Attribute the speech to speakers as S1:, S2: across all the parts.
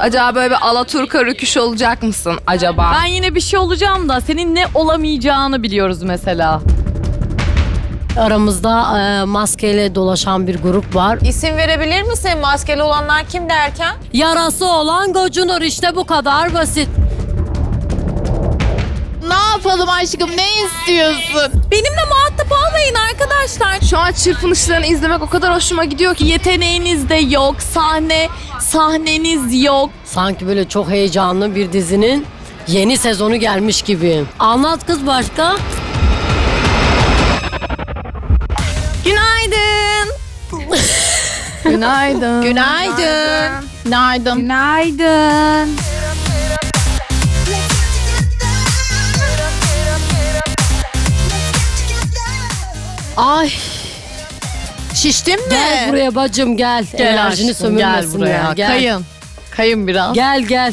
S1: acaba böyle bir Alaturka rüküş olacak mısın acaba?
S2: Ben yine bir şey olacağım da senin ne olamayacağını biliyoruz mesela.
S3: Aramızda e, maskeyle dolaşan bir grup var.
S4: İsim verebilir misin? Maskeli olanlar kim derken?
S3: Yarası olan gocunur işte bu kadar basit.
S5: Ne yapalım aşkım ne istiyorsun?
S2: Benimle muhatap olmayın arkadaşlar.
S1: Şu an çırpınışlarını izlemek o kadar hoşuma gidiyor ki.
S2: Yeteneğiniz de yok, sahne, sahneniz yok.
S3: Sanki böyle çok heyecanlı bir dizinin yeni sezonu gelmiş gibi. Anlat kız başka.
S1: Günaydın.
S5: Günaydın. Günaydın. Günaydın.
S1: Günaydın.
S5: Ay. Şiştin mi?
S3: Gel buraya bacım gel. Enerjini
S2: aşkım, gel
S3: sömürmesin
S2: buraya.
S3: ya. Gel.
S2: Kayın. Kayın biraz.
S3: Gel gel.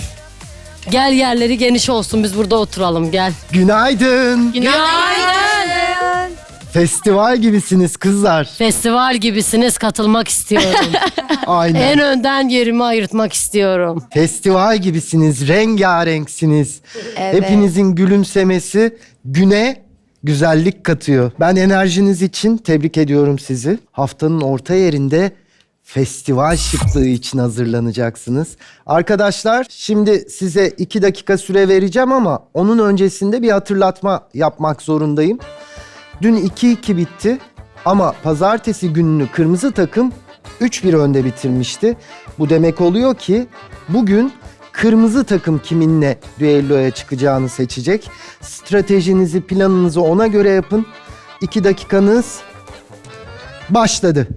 S3: Gel yerleri geniş olsun biz burada oturalım gel.
S6: Günaydın.
S3: Günaydın.
S6: Festival gibisiniz kızlar.
S3: Festival gibisiniz katılmak istiyorum.
S6: Aynen.
S3: en önden yerimi ayırtmak istiyorum.
S6: Festival gibisiniz, rengarenksiniz. Hepinizin gülümsemesi güne güzellik katıyor. Ben enerjiniz için tebrik ediyorum sizi. Haftanın orta yerinde festival şıklığı için hazırlanacaksınız. Arkadaşlar şimdi size iki dakika süre vereceğim ama onun öncesinde bir hatırlatma yapmak zorundayım. Dün 2-2 bitti ama pazartesi gününü kırmızı takım 3-1 önde bitirmişti. Bu demek oluyor ki bugün kırmızı takım kiminle düelloya çıkacağını seçecek. Stratejinizi, planınızı ona göre yapın. 2 dakikanız başladı.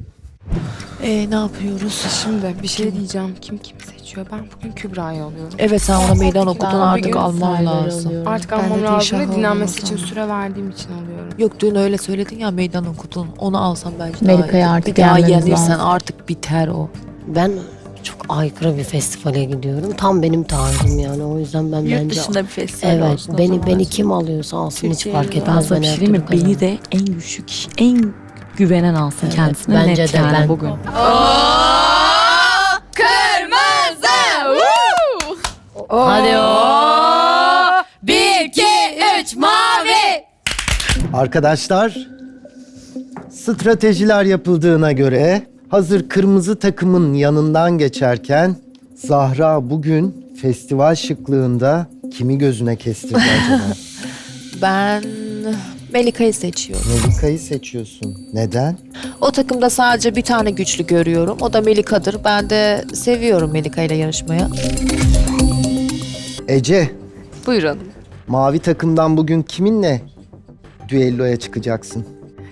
S7: Ee, ne yapıyoruz?
S1: Şimdi bir şey diyeceğim. Kim kim seçiyor? Ben bugün Kübra'yı alıyorum.
S7: Evet sen ona meydan okudun
S5: Ben
S7: artık
S5: bugün
S7: alman lazım.
S5: alıyorum.
S1: Artık
S7: Ben de
S1: almam lazım
S7: Dilşah'ı
S1: ve dinlenmesi
S7: alıyorum
S1: için
S7: sana.
S1: süre verdiğim için alıyorum.
S7: Yok dün öyle söyledin ya meydan okudun. Onu alsam belki
S5: Melika'ya
S7: daha iyi.
S5: artık
S7: Bir daha yenirsen
S5: lazım.
S7: artık biter o.
S3: Ben çok aykırı bir festivale gidiyorum. Tam benim tarzım yani. O yüzden ben
S7: Yurt
S3: bence...
S7: dışında bir festival
S3: Evet,
S7: olsun o
S3: beni
S7: zaman.
S3: beni kim alıyorsa alsın hiç fark etmez. Ben
S7: bir
S3: her
S7: şey diyeyim mi?
S3: türlü
S7: Beni de en güçlü kişi, en güvenen alsın kendisine
S3: bence
S7: net
S3: de
S7: yani
S3: ben.
S7: bugün.
S3: Hadi o. Bir, iki, üç, mavi.
S6: Arkadaşlar stratejiler yapıldığına göre hazır kırmızı takımın yanından geçerken Zahra bugün festival şıklığında kimi gözüne kestirdi acaba?
S7: Ben Melika'yı seçiyorum.
S6: Melika'yı seçiyorsun. Neden?
S7: O takımda sadece bir tane güçlü görüyorum. O da Melika'dır. Ben de seviyorum Melika ile yarışmaya.
S6: Ece,
S1: Buyurun.
S6: mavi takımdan bugün kiminle düelloya çıkacaksın?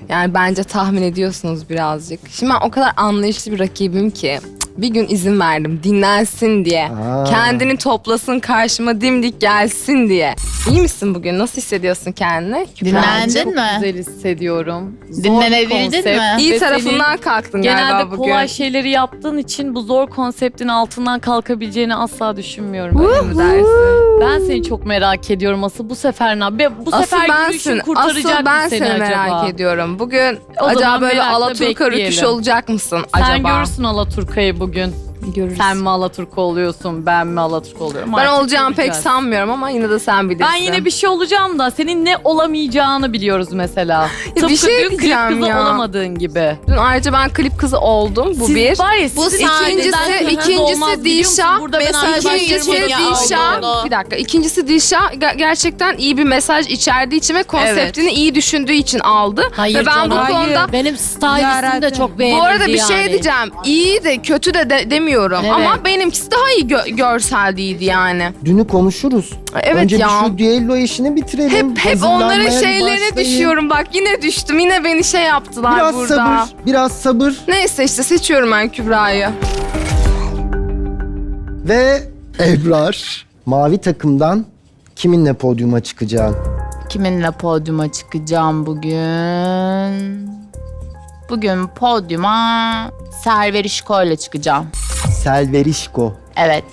S1: Yani bence tahmin ediyorsunuz birazcık. Şimdi ben o kadar anlayışlı bir rakibim ki bir gün izin verdim dinlensin diye.
S6: Aa.
S1: Kendini toplasın karşıma dimdik gelsin diye. İyi misin bugün? Nasıl hissediyorsun kendini?
S5: Dinlendin
S2: Çok
S5: mi?
S2: güzel hissediyorum. Zor
S5: Dinlenebildin
S2: konsept.
S5: mi?
S1: İyi
S2: Ve
S1: tarafından kalktın
S2: senin
S1: galiba
S2: Genelde
S1: bugün.
S2: kolay şeyleri yaptığın için bu zor konseptin altından kalkabileceğini asla düşünmüyorum.
S1: Öyle mi dersin?
S2: ben seni çok merak ediyorum asıl bu sefer ne? Be- Bu
S1: Asıl
S2: sefer
S1: bensin.
S2: yürüyüşün kurtaracak
S1: Asıl ben
S2: mı seni,
S1: seni
S2: acaba?
S1: merak ediyorum. Bugün
S2: O
S1: acaba böyle
S2: merakla
S1: Alaturka rüküş
S2: bekleyelim.
S1: olacak mısın
S2: Sen
S1: acaba?
S2: görürsün Alaturka'yı bugün bugün.
S1: Görürüz.
S2: Sen mi Alaturka oluyorsun, ben mi Alaturka oluyorum?
S1: ben
S2: Artık
S1: olacağım pek
S2: göreceğiz.
S1: sanmıyorum ama yine de sen bilirsin.
S2: Ben yine bir şey olacağım da senin ne olamayacağını biliyoruz mesela.
S1: bir
S2: Tıpkı
S1: şey
S2: dün klip
S1: diyeceğim
S2: kızı
S1: ya.
S2: olamadığın gibi.
S1: Dün ayrıca ben klip kızı oldum. Bu bir.
S2: var ya,
S5: Bu
S1: İkincisi,
S5: sonra
S2: olmaz
S1: ikincisi
S2: biliyor musun?
S1: Dilşah.
S2: Burada ben
S5: Mesaj
S2: arkadaşlarımı
S1: İkincisi
S5: ya,
S1: Dilşah. Bir dakika. İkincisi Dilşah ge- gerçekten iyi bir mesaj içerdiği için ve konseptini iyi düşündüğü için aldı.
S3: Hayır
S1: ve ben
S3: canım.
S1: bu konuda
S3: Benim stylistim de çok beğenildi
S1: bu arada bir şey
S3: yani.
S1: diyeceğim. İyi de kötü de, de- demiyorum.
S3: Evet.
S1: Ama benimkisi daha iyi gö- görseldiydi yani.
S6: Dünü konuşuruz.
S1: Evet
S6: Önce
S1: ya.
S6: bir şu düello işini bitirelim.
S1: Hep hep onların
S6: Hazırlanmaya bir
S1: şeylerine
S6: başlayın.
S1: düşüyorum. Bak yine düştüm. Yine beni şey yaptılar
S6: Biraz
S1: burada.
S6: sabır, biraz sabır.
S1: Neyse işte seçiyorum ben Kübra'yı.
S6: Ve Ebrar mavi takımdan kiminle podyuma çıkacağım?
S5: Kiminle podyuma çıkacağım bugün? Bugün podyuma Serverişko ile çıkacağım.
S6: Selverişko.
S5: Evet.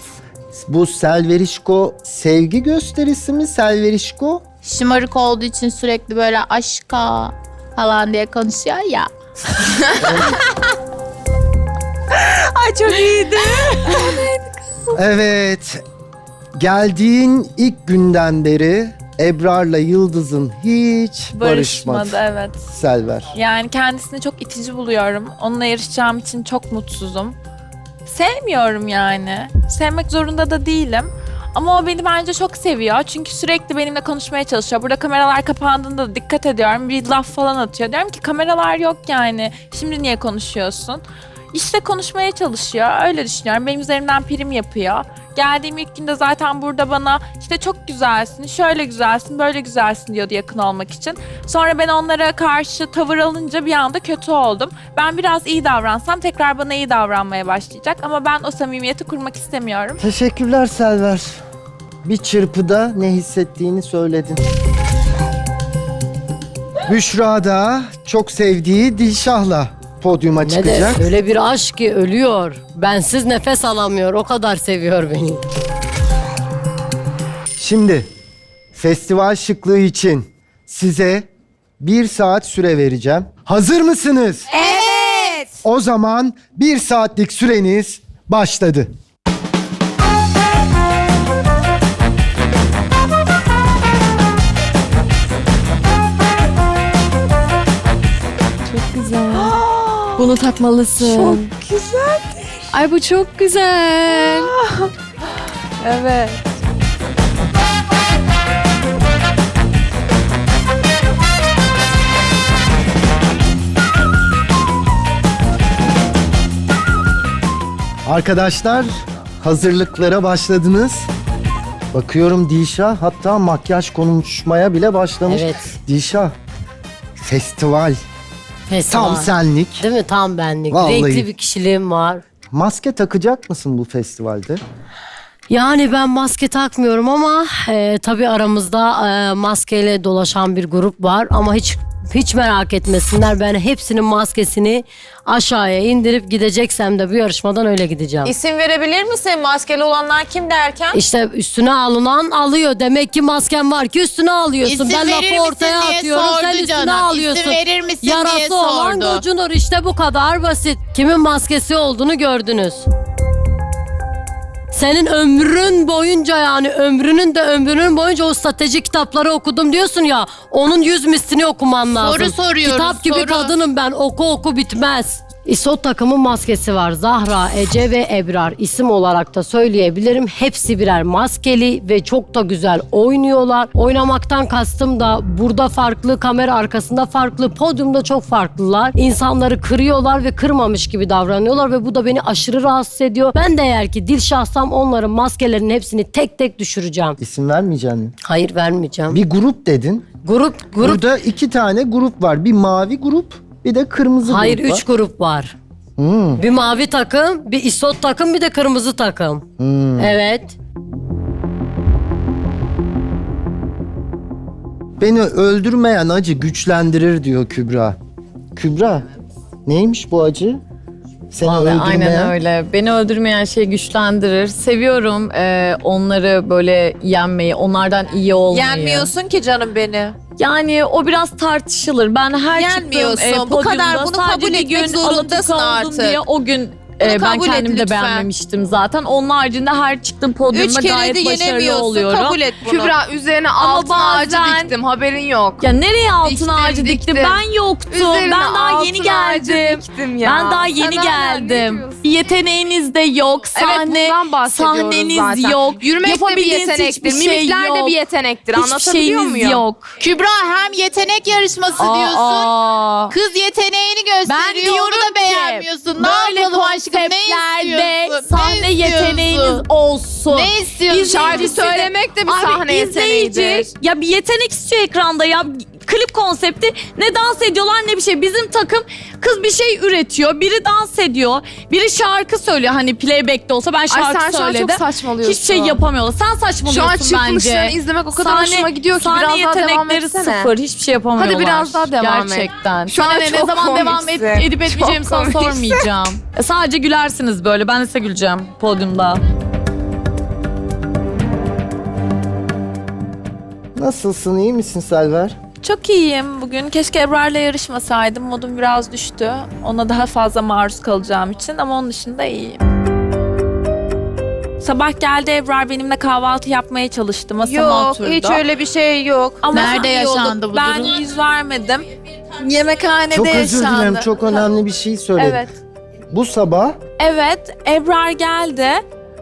S6: Bu Selverişko sevgi gösterisi mi Selverişko?
S5: Şımarık olduğu için sürekli böyle aşka falan diye konuşuyor ya.
S2: Ay çok iyiydi.
S6: Evet. Geldiğin ilk günden beri Ebrar'la Yıldız'ın hiç barışmadı.
S4: Barışmadı evet.
S6: Selver.
S4: Yani kendisini çok itici buluyorum. Onunla yarışacağım için çok mutsuzum. Sevmiyorum yani. Sevmek zorunda da değilim. Ama o beni bence çok seviyor. Çünkü sürekli benimle konuşmaya çalışıyor. Burada kameralar kapandığında da dikkat ediyorum. Bir laf falan atıyor. Diyorum ki kameralar yok yani. Şimdi niye konuşuyorsun? İşte konuşmaya çalışıyor. Öyle düşünüyorum. Benim üzerimden prim yapıyor. Geldiğim ilk günde zaten burada bana işte çok güzelsin, şöyle güzelsin, böyle güzelsin diyordu yakın olmak için. Sonra ben onlara karşı tavır alınca bir anda kötü oldum. Ben biraz iyi davransam tekrar bana iyi davranmaya başlayacak ama ben o samimiyeti kurmak istemiyorum.
S6: Teşekkürler Selver. Bir çırpıda ne hissettiğini söyledin. Büşra da çok sevdiği Dilşah'la podyuma
S3: Ne de
S6: çıkacak.
S3: öyle bir aşk ki ölüyor. Bensiz nefes alamıyor. O kadar seviyor beni.
S6: Şimdi festival şıklığı için size bir saat süre vereceğim. Hazır mısınız? Evet. O zaman bir saatlik süreniz başladı.
S1: Bunu takmalısın. Çok güzel. Ay bu çok güzel.
S4: Evet.
S6: Arkadaşlar hazırlıklara başladınız. Bakıyorum Dilşah hatta makyaj konuşmaya bile başlamış.
S3: Evet.
S6: Dilşah festival
S3: Festival.
S6: tam senlik.
S3: Değil mi? Tam benlik.
S6: Vallahi.
S3: Renkli bir kişiliğim var.
S6: Maske takacak mısın bu festivalde?
S3: Yani ben maske takmıyorum ama e, tabii aramızda e, maskeyle dolaşan bir grup var ama hiç hiç merak etmesinler. Ben hepsinin maskesini aşağıya indirip gideceksem de bu yarışmadan öyle gideceğim.
S4: İsim verebilir misin? Maskeli olanlar kim derken?
S3: İşte üstüne alınan alıyor. Demek ki masken var ki üstüne alıyorsun.
S5: İsim
S3: ben
S5: verir
S3: lafı
S5: misin
S3: ortaya
S5: diye
S3: atıyorum. Sen
S5: sordu
S3: üstüne
S5: canım.
S3: alıyorsun.
S5: İsim verir misin diye
S3: Yarası olan
S5: sordu.
S3: gocunur. İşte bu kadar basit. Kimin maskesi olduğunu gördünüz. Senin ömrün boyunca yani ömrünün de ömrünün boyunca o strateji kitapları okudum diyorsun ya. Onun yüz mislini okuman lazım.
S5: Soru soruyoruz,
S3: Kitap gibi
S5: soru.
S3: kadınım ben. Oku oku bitmez. İSOT takımın maskesi var. Zahra, Ece ve Ebrar isim olarak da söyleyebilirim. Hepsi birer maskeli ve çok da güzel oynuyorlar. Oynamaktan kastım da burada farklı, kamera arkasında farklı, podyumda çok farklılar. İnsanları kırıyorlar ve kırmamış gibi davranıyorlar ve bu da beni aşırı rahatsız ediyor. Ben de eğer ki dil şahsam onların maskelerinin hepsini tek tek düşüreceğim.
S6: İsim vermeyeceksin.
S3: Hayır vermeyeceğim.
S6: Bir grup dedin.
S3: grup grup
S6: Burada iki tane grup var. Bir mavi grup, bir de kırmızı
S3: Hayır
S6: grup var.
S3: üç grup var.
S6: Hmm.
S3: Bir mavi takım, bir isot takım, bir de kırmızı takım.
S6: Hmm.
S3: Evet.
S6: Beni öldürmeyen acı güçlendirir diyor Kübra. Kübra, neymiş bu acı? Seni
S2: Vallahi
S6: öldürmeyen.
S2: aynen öyle. Beni öldürmeyen şey güçlendirir. Seviyorum e, onları böyle yenmeyi, onlardan iyi olmayı.
S4: Yenmiyorsun ki canım beni.
S2: Yani o biraz tartışılır. Ben her
S4: Yenmiyorsun.
S2: çıktığım e,
S4: Bu kadar,
S2: podyumda
S4: bunu
S2: sadece
S4: kabul
S2: bir
S4: etmek
S2: gün
S4: zorundasın
S2: Alaturka oldum
S4: artık.
S2: diye o gün
S4: Bunu
S2: e, ben
S4: kabul et
S2: kendim de
S4: lütfen.
S2: beğenmemiştim zaten. Onun haricinde her çıktığım
S4: Üç
S2: podyumda
S4: kere de
S2: gayet başarılı
S4: yenemiyorsun.
S2: oluyorum.
S4: Kabul et bunu.
S1: Kübra üzerine
S2: Ama
S1: altın ağacı
S2: bazen-
S1: diktim haberin yok.
S2: Ya nereye altın
S1: Diktim,
S2: ağacı diktim?
S1: diktim.
S2: Ben yoktum.
S1: Üzerine
S2: ben daha
S1: altın
S2: yeni
S1: ağacı
S2: geldim.
S1: diktim ya.
S2: Ben daha
S1: Sen
S2: yeni
S1: hala ne
S2: geldim.
S1: diyorsun?
S2: Yeteneğiniz de yok.
S1: Evet
S2: Sahne,
S1: bundan bahsediyoruz
S2: sahneniz
S1: zaten.
S2: yok.
S1: Yürümek de bir
S2: Yapabildiğiniz
S1: yetenektir.
S2: şey
S1: Mimikler de
S2: yok.
S1: bir yetenektir.
S2: Hiçbir
S1: Anlatabiliyor
S2: şeyiniz
S1: muyum?
S2: yok.
S5: Kübra hem yetenek yarışması diyorsun.
S2: Aa.
S5: Kız yeteneğini gösteriyor.
S2: Ben diyorum
S5: onu da
S2: ki
S5: beğenmiyorsun. Ne
S2: böyle
S5: yapalım aşkım? Ne
S2: konseptlerde
S5: istiyorsun?
S2: sahne
S5: Ne istiyorsun?
S2: yeteneğiniz olsun.
S5: Ne istiyorsun?
S1: Şarkı
S2: İzleyicisi de-
S1: söylemek de bir sahne
S2: izleyici
S1: yeteneğidir.
S2: ya bir yetenek istiyor ekranda ya klip konsepti ne dans ediyorlar ne bir şey. Bizim takım kız bir şey üretiyor. Biri dans ediyor. Biri şarkı söylüyor. Hani playback'te olsa ben
S1: Ay
S2: şarkı
S1: sen şu an
S2: söyledim.
S1: çok saçmalıyorsun.
S2: Hiçbir şey yapamıyorlar. Sen
S1: Şu an
S2: saçmalıyorsun
S1: çırpınışlarını izlemek o kadar
S2: Sahne-
S1: hoşuma gidiyor ki biraz daha devam
S2: yetenekleri
S1: etsene.
S2: sıfır. Hiçbir şey yapamıyorlar.
S1: Hadi biraz daha devam et.
S2: Gerçekten.
S1: Şu an
S2: ne, ne
S1: çok
S2: zaman devam et,
S1: komiksin.
S2: edip etmeyeceğimi
S1: Çok
S2: sana
S1: komiksin.
S2: sormayacağım. E, sadece gülersiniz böyle. Ben de size güleceğim podyumda.
S6: Nasılsın, iyi misin Selver?
S4: Çok iyiyim bugün. Keşke Ebrar'la yarışmasaydım. Modum biraz düştü. Ona daha fazla maruz kalacağım için ama onun dışında iyiyim. Sabah geldi Ebrar benimle kahvaltı yapmaya çalıştı. Masama
S7: Yok
S4: oturdu.
S7: hiç öyle bir şey yok.
S4: Ama
S5: Nerede
S4: iyi oldu.
S5: yaşandı bu
S4: ben
S5: durum?
S4: yüz vermedim. Yemekhanede
S6: Çok özür
S4: yaşandı.
S6: dilerim. Çok önemli bir şey söyledim.
S4: Evet.
S6: Bu sabah
S4: Evet, Ebrar geldi.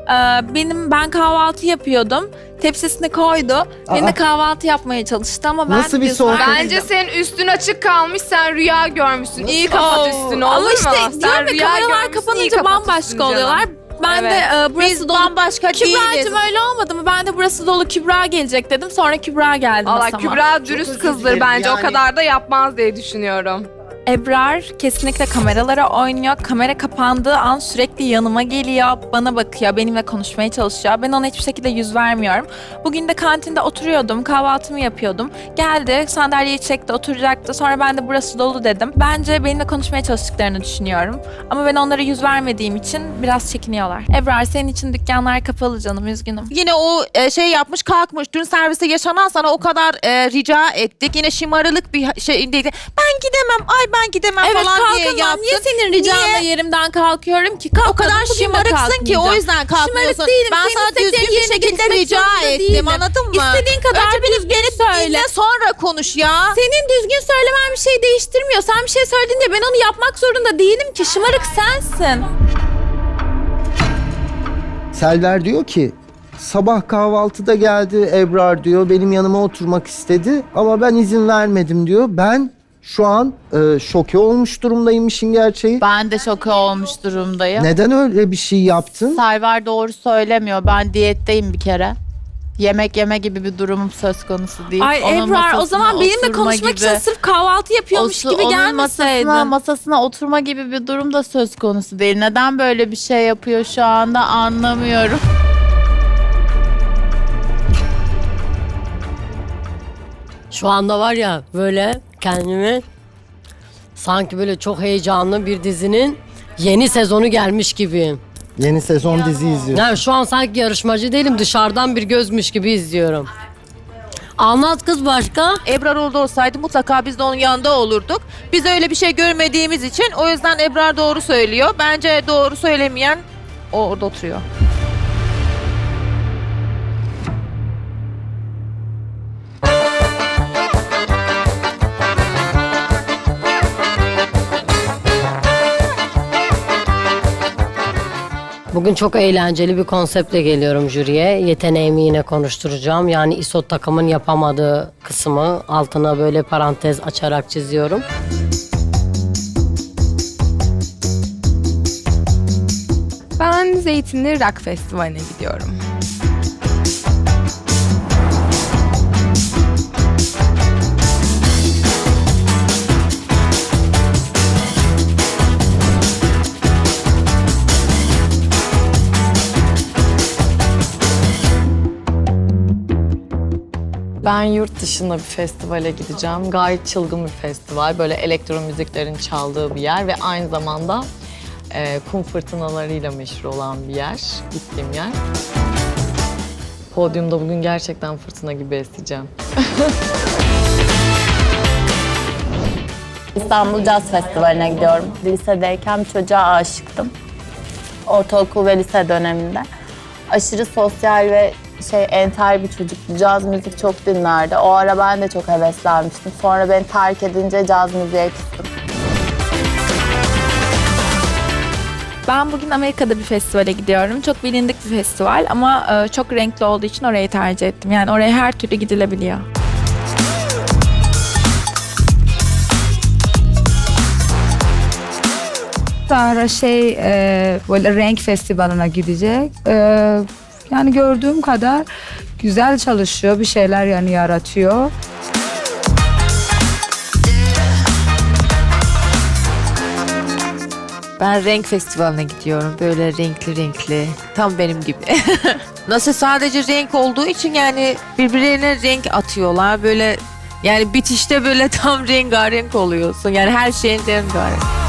S4: Ee, benim ben kahvaltı yapıyordum. Tepsisini koydu.
S6: Aa.
S4: kahvaltı yapmaya çalıştı ama ben
S6: Nasıl bir
S4: vermedim.
S1: Bence senin üstün açık kalmış. Sen rüya görmüşsün. İyi kapat üstünü olur
S4: Ama işte
S1: mu?
S4: diyorum
S1: Sen
S4: ya
S1: rüya
S4: kameralar kapanınca bambaşka oluyorlar. Ben de e, burası
S7: Biz
S4: dolu.
S7: bambaşka değiliz.
S4: Kübra'cığım öyle olmadı mı? Ben de burası dolu Kübra gelecek dedim. Sonra Kübra geldi
S1: Allah
S4: masama.
S1: Kübra dürüst
S6: özür
S1: kızdır
S6: dilerim,
S1: bence.
S6: yani-
S1: O kadar da yapmaz diye düşünüyorum.
S4: Ebrar kesinlikle kameralara oynuyor. Kamera kapandığı an sürekli yanıma geliyor, bana bakıyor, benimle konuşmaya çalışıyor. Ben ona hiçbir şekilde yüz vermiyorum. Bugün de kantinde oturuyordum, kahvaltımı yapıyordum. Geldi, sandalyeyi çekti, oturacaktı. Sonra ben de burası dolu dedim. Bence benimle konuşmaya çalıştıklarını düşünüyorum. Ama ben onlara yüz vermediğim için biraz çekiniyorlar. Ebrar senin için dükkanlar kapalı canım, üzgünüm.
S7: Yine o e, şey yapmış kalkmış. Dün serviste yaşanan sana o kadar e, rica ettik. Yine şımarılık bir şeyindeydi. Ben gidemem, ay ben gidemem
S4: Evet
S7: falan diye
S4: kalkamam.
S7: yaptın.
S4: Niye senin ricanla
S7: Niye?
S4: yerimden kalkıyorum ki?
S7: O
S4: Kalkmadım,
S7: kadar şımarıksın ki o yüzden kalkmıyorsun.
S4: Şımarık değilim.
S7: Ben
S4: Senin
S7: sana
S4: isteklerini
S7: düzgün bir
S4: yerine
S7: şekilde
S4: getirmek
S7: rica
S4: zorunda
S7: ettim
S4: değilim.
S7: anladın mı?
S4: İstediğin kadar
S7: Önce
S4: düzgün
S7: beni
S4: söyle.
S7: dinle sonra konuş ya.
S4: Senin düzgün söylemen bir şey değiştirmiyor. Sen bir şey söylediğinde ben onu yapmak zorunda değilim ki. Şımarık sensin.
S6: Selver diyor ki sabah kahvaltıda geldi Ebrar diyor. Benim yanıma oturmak istedi ama ben izin vermedim diyor. Ben şu an e, şoke olmuş durumdayım işin gerçeği.
S5: Ben de şoke olmuş durumdayım.
S6: Neden öyle bir şey yaptın?
S5: Server doğru söylemiyor. Ben diyetteyim bir kere. Yemek yeme gibi bir durumum söz konusu değil.
S4: Ay
S5: Onun
S4: Ebrar o
S5: masasına
S4: zaman benimle
S5: oturma
S4: konuşmak
S5: gibi.
S4: için sırf kahvaltı yapıyormuş
S5: O-
S4: gibi
S5: onun
S4: gelmeseydin.
S5: Masasına, masasına oturma gibi bir durum da söz konusu değil. Neden böyle bir şey yapıyor şu anda anlamıyorum.
S3: Şu anda var ya böyle kendimi sanki böyle çok heyecanlı bir dizinin yeni sezonu gelmiş gibiyim.
S6: Yeni sezon dizi izliyor.
S3: Yani şu an sanki yarışmacı değilim dışarıdan bir gözmüş gibi izliyorum. Anlat kız başka.
S7: Ebrar orada olsaydı mutlaka biz de onun yanında olurduk. Biz öyle bir şey görmediğimiz için o yüzden Ebrar doğru söylüyor. Bence doğru söylemeyen o orada oturuyor.
S3: Bugün çok eğlenceli bir konseptle geliyorum jüriye. Yeteneğimi yine konuşturacağım. Yani ISOT takımın yapamadığı kısmı altına böyle parantez açarak çiziyorum.
S1: Ben Zeytinli Rock Festivali'ne gidiyorum.
S8: Ben yurt dışında bir festivale gideceğim. Gayet çılgın bir festival. Böyle elektro müziklerin çaldığı bir yer ve aynı zamanda e, kum fırtınalarıyla meşhur olan bir yer. Gittiğim yer. Podyumda bugün gerçekten fırtına gibi eseceğim.
S5: İstanbul Jazz Festivali'ne gidiyorum. Lisedeyken bir çocuğa aşıktım. Ortaokul ve lise döneminde. Aşırı sosyal ve şey entel bir çocuktu. Caz müzik çok dinlerdi. O ara ben de çok heveslenmiştim. Sonra beni terk edince caz müziğe küstüm.
S4: Ben bugün Amerika'da bir festivale gidiyorum. Çok bilindik bir festival ama e, çok renkli olduğu için orayı tercih ettim. Yani oraya her türlü gidilebiliyor.
S9: Sahra şey e, böyle renk festivaline gidecek. E, yani gördüğüm kadar güzel çalışıyor, bir şeyler yani yaratıyor.
S7: Ben renk festivaline gidiyorum. Böyle renkli renkli. Tam benim gibi. Nasıl sadece renk olduğu için yani birbirlerine renk atıyorlar. Böyle yani bitişte böyle tam rengarenk oluyorsun. Yani her şeyin rengarenk.